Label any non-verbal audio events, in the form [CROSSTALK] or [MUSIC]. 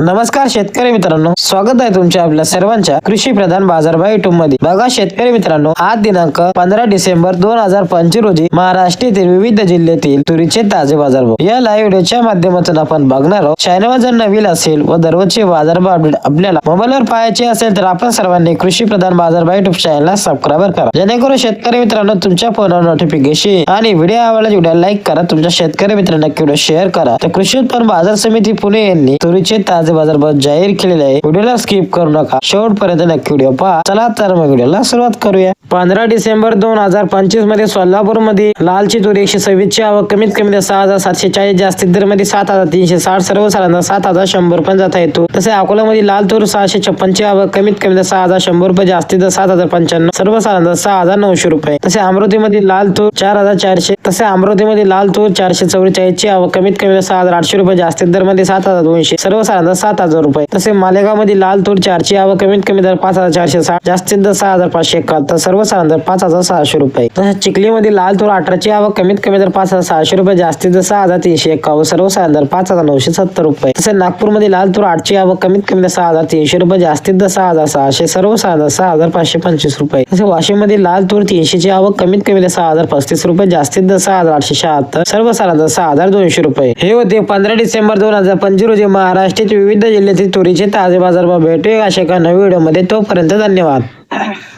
नमस्कार शेतकरी मित्रांनो स्वागत आहे तुमच्या आपल्या सर्वांच्या कृषी प्रधान बाजारभाव युट्यूबमध्ये. बघा शेतकरी मित्रांनो आज दिनांक पंधरा डिसेंबर दोन हजार पंचवीस रोजी महाराष्ट्रातील विविध जिल्ह्यातील तुरीचे ताजे बाजारभाव या लाईव्ह व्हिडिओच्या माध्यमातून आपण बघणार आहोत चॅनल जर नवीन असेल व दररोजचे बाजारभाव अपडेट आपल्याला मोबाईलवर पाहायचे असेल तर आपण सर्वांनी कृषी प्रधान बाजारभाव युट्यूब चॅनलला सबस्क्राईब करा. जेणेकरून शेतकरी मित्रांनो तुमच्या फोनवर नोटिफिकेशन आणि व्हिडिओ आवडला व्हिडिओ लाईक करा. तुमच्या शेतकरी मित्रांना व्हिडिओ शेअर करा. तर कृषी उत्पन्न बाजार समिती पुणे यांनी तुरीचे ताजे बाजारभाव जाहीर केलेले आहे. व्हिडिओला स्किप करू नका. शेवटपर्यंत नक्की व्हिडिओ पहा. चला तर मग व्हिडिओला सुरुवात करूया. पंधरा डिसेंबर दोन हजार पंचवीसमध्ये सोलापूरमध्ये लालची तुरी एकशे सव्वीसची आवक कमीत कमी सहा हजार सातशे चाळीस जास्तीत दरमध्ये सात हजार तीनशे साठ सर्वसाधारण सात हजार शंभर पण जाता येतो. तसे अकोल्यामध्ये लाल तूर सहाशे छप्पनची आवक कमीत कमी सहा हजार शंभर रुपये जास्तीत सात हजार पंच्याण्णव सर्वसाधारण सहा हजार नऊशे रुपये. तसे अमरावतीमध्ये लाल तूर चार हजार चारशे तसे अमरावतीमध्ये लाल तूर चारशे चौवेचाळीसची आवक कमीत कमी सहा हजार आठशे रुपये जास्तीत दरमध्ये सात हजार दोनशे सर्वसाधारण सात हजार रुपये. तसे मालेगावमध्ये लाल तूर चारची आवक कमीत कमी दर पाच हजार चारशे साठ जास्तीत दर सहा हजार पाचशे एकाहत्तर सर्वसाधारण पाच हजार सहाशे रुपये. तसेच चिखलीमध्ये लाल तूर अठराची आवक कमीत कमी तर पाच हजार सहाशे रुपये जास्तीत जास्त सहा हजार तीनशे एकावन्न सर्वसाधारण पाच हजार नऊशे सत्तर रुपये. तसेच नागपूरमध्ये लाल तूर आठची आवक कमीत कमी तर सहा हजार तीनशे रुपये जास्तीत जास्त सहा हजार सहाशे सर्वसाधारण सहा हजार पाचशे पंचवीस रुपये. तसे वाशिममध्ये लाल तूर तीनशेची आवक कमीत कमी तर सहा हजार पस्तीस रुपये जास्तीत जास्त सहा हजार आठशे शहात्तर सर्वसाधारण सहा हजार दोनशे रुपये. हे होते पंधरा डिसेंबर दोन हजार पंचवीस रोजी महाराष्ट्रातील विविध जिल्ह्यातील तुरीचे ताजे बाजारभाव. भेटूया अशा एका नवीन व्हिडिओमध्ये. तोपर्यंत धन्यवाद. [LAUGHS]